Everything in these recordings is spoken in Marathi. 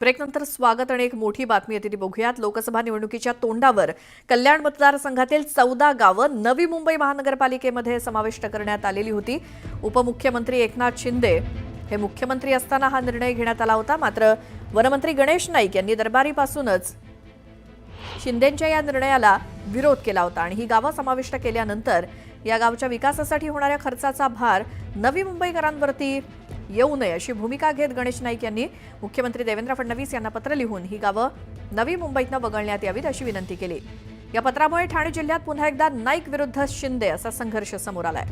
ब्रेकनंतर स्वागत आणि एक मोठी बातमी येते ती बघूयात. लोकसभा निवडणुकीच्या तोंडावर कल्याण मतदारसंघातील चौदा गावं नवी मुंबई महानगरपालिकेमध्ये समाविष्ट करण्यात आलेली होती. उपमुख्यमंत्री एकनाथ शिंदे हे मुख्यमंत्री असताना हा निर्णय घेण्यात आला होता. मात्र वनमंत्री गणेश नाईक यांनी दरबारीपासूनच शिंदेंच्या या निर्णयाला विरोध केला होता आणि ही गावं समाविष्ट केल्यानंतर या गावच्या विकासासाठी होणाऱ्या खर्चाचा भार नवी मुंबईकरांवरती येऊ नये अशी भूमिका घेत गणेश नाईक यांनी मुख्यमंत्री देवेंद्र फडणवीस यांना पत्र लिहून ही गावं नवी मुंबईतनं वगळण्यात यावीत अशी विनंती केली. या पत्रामुळे ठाणे जिल्ह्यात पुन्हा एकदा नाईक विरुद्ध शिंदे असा संघर्ष समोर आलाय.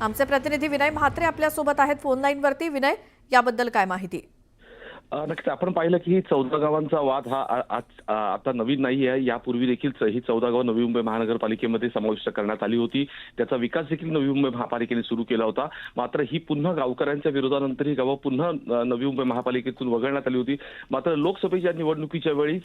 आमचे प्रतिनिधी विनय म्हात्रे आपल्यासोबत आहेत. फोन लाईनवरती. विनय याबद्दल काय माहिती? नक्कीच. आपण पाहिलं की चौदा गावांचा वाद हा आज- आता नवीन नाही आहे यापूर्वी देखील च- ही चौदा गावं नवी मुंबई महानगरपालिकेमध्ये समाविष्ट करण्यात आली होती. त्याचा विकास देखील नवी मुंबई महापालिकेने सुरू केला होता. मात्र ही पुन्हा गावकऱ्यांच्या विरोधानंतर ही गावं पुन्हा नवी मुंबई महापालिकेतून वगळण्यात आली होती. मात्र लोकसभेच्या निवडणुकीच्या वेळीच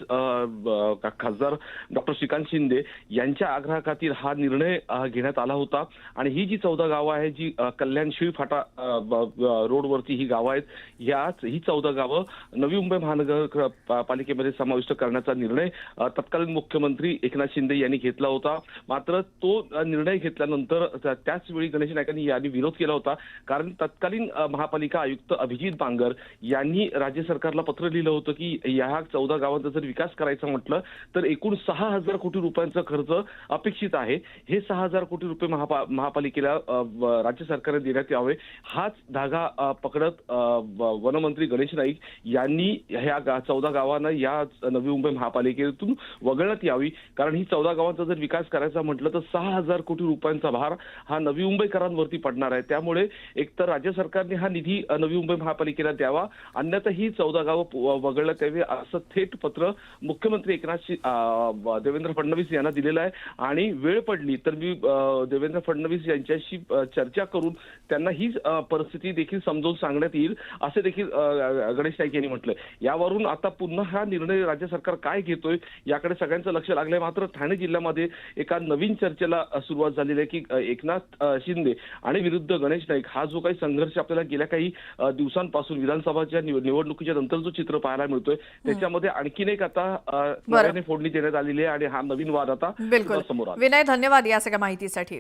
खासदार डॉक्टर श्रीकांत शिंदे यांच्या आग्रहाखातील हा निर्णय घेण्यात आला होता. आणि ही जी चौदा गावं आहे जी कल्याण शिळफाटा ब- रोडवरती ही गावं आहेत याच ही चौदा गावं नवी मुंबई महानगर पालिकेमध्ये समाविष्ट करण्याचा निर्णय तत्कालीन मुख्यमंत्री एकनाथ शिंदे यांनी घेतला होता. मात्र तो निर्णय घेतल्यानंतर त्याच वेळी गणेश नाईकांनी यांनी विरोध केला होता. कारण तत्कालीन महापालिका आयुक्त अभिजित बांगर यांनी राज्य सरकारला पत्र लिहिलं होतं की या चौदा गावांचा जर विकास करायचा म्हटलं तर एकूण सहा हजार कोटी रुपयांचा खर्च अपेक्षित आहे. हे सहा हजार कोटी रुपये महापा महापालिकेला राज्य सरकारने देण्यात यावे. हाच धागा पकडत वनमंत्री गणेश नाईक यांनी ह्या गा- चौदा गावांना या नवी मुंबई महापालिकेतून वगळण्यात यावी. कारण ही चौदा गावांचा जर विकास करायचा म्हटलं तर सहा हजार कोटी रुपयांचा भार हा नवी मुंबईकरांवरती पडणार आहे. त्यामुळे एकतर राज्य सरकारने हा निधी नवी मुंबई महापालिकेला द्यावा. अन्यथा ही चौदा गावं वगळण्यात यावी असं थेट पत्र मुख्यमंत्री एकनाथ देवेंद्र फडणवीस यांना दिलेलं आहे. आणि वेळ पडली तर मी देवेंद्र फडणवीस यांच्याशी चर्चा करून त्यांना ही परिस्थिती देखील समजावून सांगण्यात येईल. असे देखील गणेश नाईक यांनी म्हटलंय. यावरून आता पुन्हा हा निर्णय राज्य सरकार काय घेतोय याकडे सगळ्यांचं लक्ष लागलंय. मात्र ठाणे जिल्ह्यामध्ये एका नवीन चर्चेला सुरुवात झालेली आहे की एकनाथ शिंदे आणि विरुद्ध गणेश नाईक हा जो काही संघर्ष आपल्याला गेल्या काही दिवसांपासून विधानसभाच्या निव- निवडणुकीच्या नंतर जो चित्र पाहायला मिळतोय त्याच्यामध्ये आणखीन एक आता नव्याने फोडणी देण्यात आलेली आहे आणि हा नवीन वाद आता बिलकुल. समोर विनय धन्यवाद या सगळ्या माहितीसाठी.